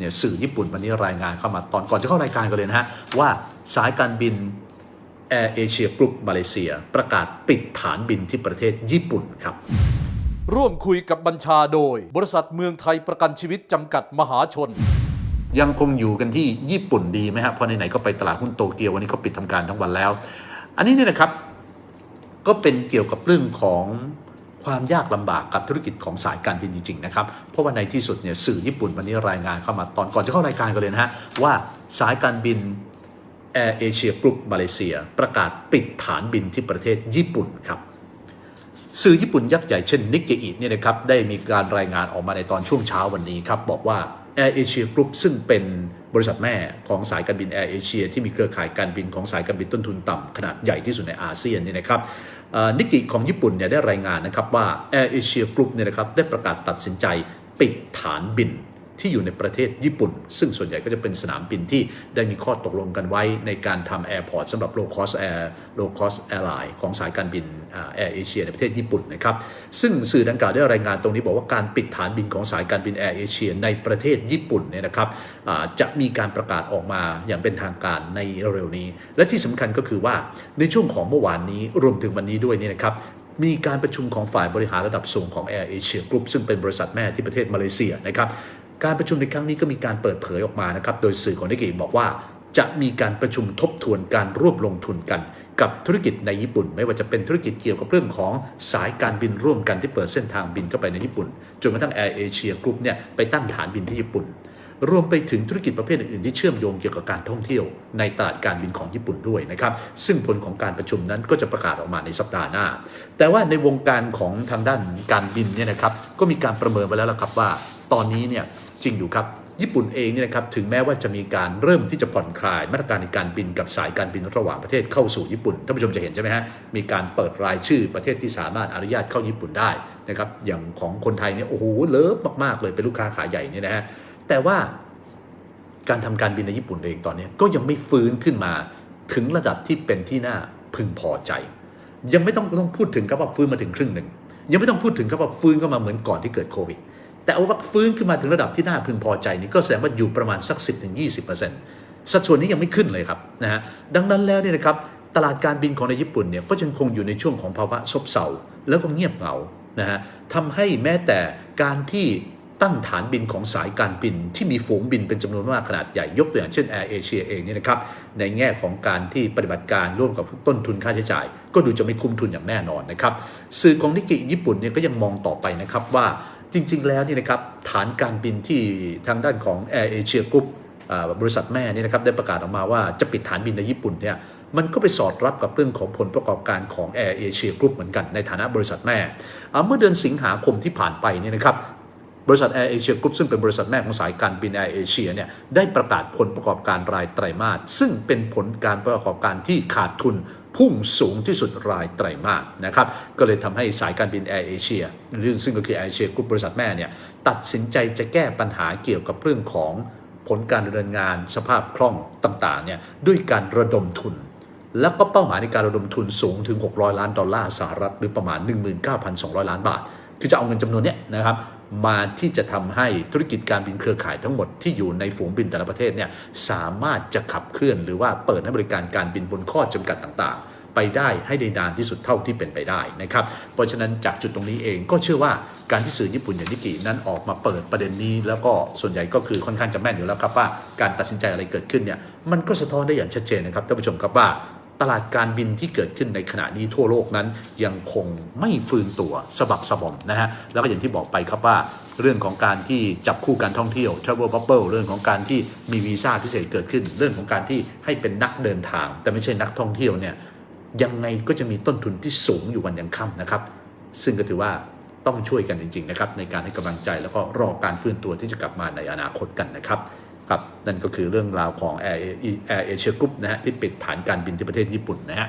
เนี่ยสื่อญี่ปุ่นวันนี้รายงานเข้ามาตอนก่อนจะเข้ารายการกันเลยนะฮะ ว่าสายการบินแอร์เอเชียกรุ๊ปมาเลเซีย ประกาศปิดฐานบินที่ประเทศญี่ปุ่นครับ ร่วมคุยกับบัญชาโดย บริษัทเมืองไทยประกันชีวิตจำกัดมหาชน ยังคงอยู่กันที่ญี่ปุ่นดีไหมฮะเพราะไหนๆก็ไปตลาดหุ้นโตเกียววันนี้เขาปิดทำการทั้งวันแล้ว อันนี้เนี่ยนะครับก็เป็นเกี่ยวกับเรื่องของ ความยากลำบากกับธุรกิจของสายการบินจริง ๆ นะครับ เพราะว่าในที่สุดเนี่ยสื่อญี่ปุ่นวันนี้รายงานเข้ามาตอนก่อนจะเข้ารายการกันเลยนะฮะว่าสายการบินแอร์เอเชียกรุ๊ปมาเลเซีย ประกาศปิดฐานบินที่ประเทศญี่ปุ่นครับสื่อญี่ปุ่นยักษ์ใหญ่เช่นนิกเกอิเนี่ยนะครับได้มีการรายงานออกมาในตอนช่วงเช้าวันนี้ครับบอกว่า Air Asia Group ซึ่งเป็นบริษัทแม่ของสายการบิน Air Asia ที่มีเครือข่ายการบินของสายการบินต้นทุนต่ำขนาดใหญ่ที่สุดในอาเซียนนี่นะครับนิกกิของญี่ปุ่นเนี่ยได้รายงานนะครับว่า Air Asia Group เนี่ยนะครับได้ประกาศตัดสินใจปิดฐานบิน ที่อยู่ในประเทศญี่ปุ่น ซึ่งส่วนใหญ่ก็จะเป็นสนามบินที่ได้มีข้อตกลงกันไว้ในการทำแอร์พอร์ตสำหรับ low cost air low cost airline ของสายการบินแอร์เอเชียในประเทศญี่ปุ่นนะครับซึ่งสื่อดังกล่าวได้รายงานตรงนี้บอกว่าการปิดฐานบินของสายการบินแอร์เอเชียในประเทศญี่ปุ่นเนี่ยนะครับจะมีการประกาศออกมาอย่างเป็นทางการในเร็วๆนี้ และที่สำคัญก็คือว่าในช่วงของเมื่อวานนี้รวมถึงวันนี้ด้วยเนี่ยนะครับมีการประชุมของฝ่ายบริหารระดับสูงของ Air Asia Group ซึ่งเป็นบริษัทแม่ที่ประเทศมาเลเซียนะครับ การประชุมในครั้งนี้ก็มีการเปิดเผยออกมานะครับ โดยสื่อของนิกเกิบอกว่า จะมีการประชุมทบทวนการร่วมลงทุนกัน กับธุรกิจในญี่ปุ่น ไม่ว่าจะเป็นธุรกิจเกี่ยวกับเรื่องของสายการบินร่วมกันที่เปิดเส้นทางบินเข้าไปในญี่ปุ่นจนกระทั่ง Air Asia Group เนี่ยไปตั้งฐานบินที่ญี่ปุ่น รวมไปถึงธุรกิจประเภทอื่นๆที่เชื่อมโยงเกี่ยวกับการท่องเที่ยว ในตลาดการบินของญี่ปุ่นด้วยนะครับซึ่งผลของการประชุมนั้นก็จะประกาศออกมาในสัปดาห์หน้า แต่ว่าในวงการของทางด้านการบินเนี่ยนะครับก็มีการประเมินไปแล้วละครับว่า ตอนนี้เนี่ย จริงอยู่ครับ ญี่ปุ่นเองเนี่ยนะครับถึงแม้ว่าจะมีการเริ่มที่จะผ่อนคลาย มาตรการในการบินกับสายการบินระหว่างประเทศเข้าสู่ญี่ปุ่นท่านผู้ชมจะเห็นใช่ไหมฮะมีการเปิดรายชื่อประเทศที่สามารถอนุญาตเข้าญี่ปุ่นได้นะครับอย่างของคนไทยเนี่ยโอ้โหเลิฟมากๆเลยเป็นลูกค้าขาใหญ่เนี่ยนะฮะแต่ว่าการทำการบินในญี่ปุ่นเองตอนนี้ก็ยังไม่ฟื้นขึ้นมาถึงระดับที่เป็นที่น่าพึงพอใจ ยังไม่ต้องต้องพูดถึงครับว่าฟื้นมาถึงครึ่งหนึ่งยังไม่ต้องพูดถึงครับว่าฟื้นก็มาเหมือนก่อนที่เกิดโควิด แต่เอาว่าฟื้นขึ้นมาถึงระดับที่น่าพึงพอใจนี่ก็แสดงว่าอยู่ประมาณสัก 10-20%สัดส่วนนี้ยังไม่ขึ้นเลยครับนะฮะดังนั้นแล้วเนี่ยนะครับตลาดการบินของในญี่ปุ่นเนี่ยก็ยังคงอยู่ในช่วงของภาวะซบเซาแล้วก็เงียบเหงานะฮะทำให้แม้แต่การที่ตั้งฐานบินของสายการบินที่มีฝูงบินเป็นจำนวนมากขนาดใหญ่ ยกตัวอย่างเช่น Air Asia เองเนี่ยนะครับในแง่ของการที่ปฏิบัติการร่วมกับต้นทุนค่าใช้จ่าย ก็ดูจะไม่คุ้มทุนอย่างแน่นอนนะครับสื่อของนิกเกิญี่ปุ่นเนี่ยก็ยังมองต่อไปนะครับว่า จริง ๆ แล้วนี่นะครับฐานการบินที่ทางด้านของ Air Asia Group อ่าบริษัทแม่นี่นะครับได้ประกาศออกมาว่าจะปิดฐานบินในญี่ปุ่นเนี่ยมันก็ไปสอดรับกับเรื่องของผลประกอบการของ Air Asia Group เหมือนกันในฐานะบริษัทแม่ เมื่อเดือนสิงหาคมที่ผ่านไปเนี่ยนะครับบริษัท Air Asia Group ซึ่งเป็นบริษัทแม่ของสายการบิน Air Asia เนี่ยได้ประกาศผลประกอบการรายไตรมาสซึ่งเป็นผลการประกอบการที่ขาดทุน พุ่งสูงที่สุดรายไตรมาสนะครับ ก็เลยทำให้สายการบิน Air Asia ซึ่งก็คือ Air Asia Group บริษัทแม่เนี่ยตัดสินใจจะแก้ปัญหาเกี่ยวกับเรื่องของผลการดำเนินงานสภาพคล่องต่างๆเนี่ยด้วยการระดมทุน แล้วก็เป้าหมายในการระดมทุนสูงถึง 600 ล้านดอลลาร์สหรัฐหรือประมาณ 19,200 ล้านบาท คือจะเอาเงินจำนวนเนี้ยนะครับ มาที่จะทำให้ธุรกิจการบินเครือข่ายทั้งหมดที่อยู่ในฝูงบินแต่ละประเทศเนี่ยสามารถจะขับเคลื่อนหรือว่าเปิดให้บริการการบินบนข้อจำกัดต่างๆ ไปได้ให้ได้นานที่สุดเท่าที่เป็นไปได้นะครับ เพราะฉะนั้นจากจุดตรงนี้เองก็เชื่อว่าการที่สื่อญี่ปุ่นอย่างนิกกินั้นออกมาเปิดประเด็นนี้ แล้วก็ส่วนใหญ่ก็คือค่อนข้างจะแม่นอยู่แล้วครับว่าการตัดสินใจอะไรเกิดขึ้นเนี่ยมันก็สะท้อนได้อย่างชัดเจนนะครับท่านผู้ชมครับว่า ตลาดการบินที่เกิดขึ้นในขณะนี้ทั่วโลกนั้นยังคงไม่ฟื้นตัวสะบักสะบอมนะฮะแล้วก็อย่างที่บอกไปครับว่า เรื่องของการที่จับคู่การท่องเที่ยว travel bubble เรื่องของการที่มีวีซ่าพิเศษเกิดขึ้น เรื่องของการที่ให้เป็นนักเดินทาง แต่ไม่ใช่นักท่องเที่ยวเนี่ยยังไงก็จะมีต้นทุนที่สูงอยู่วันยังค่ำนะครับ ซึ่งก็ถือว่าต้องช่วยกันจริงๆนะครับในการให้กำลังใจแล้วก็รอการฟื้นตัวที่จะกลับมาในอนาคตกันนะครับ ครับนั่นก็คือเรื่องราวของ Air Asia Group นะฮะที่ปิดฐานการบินที่ประเทศญี่ปุ่นนะฮะ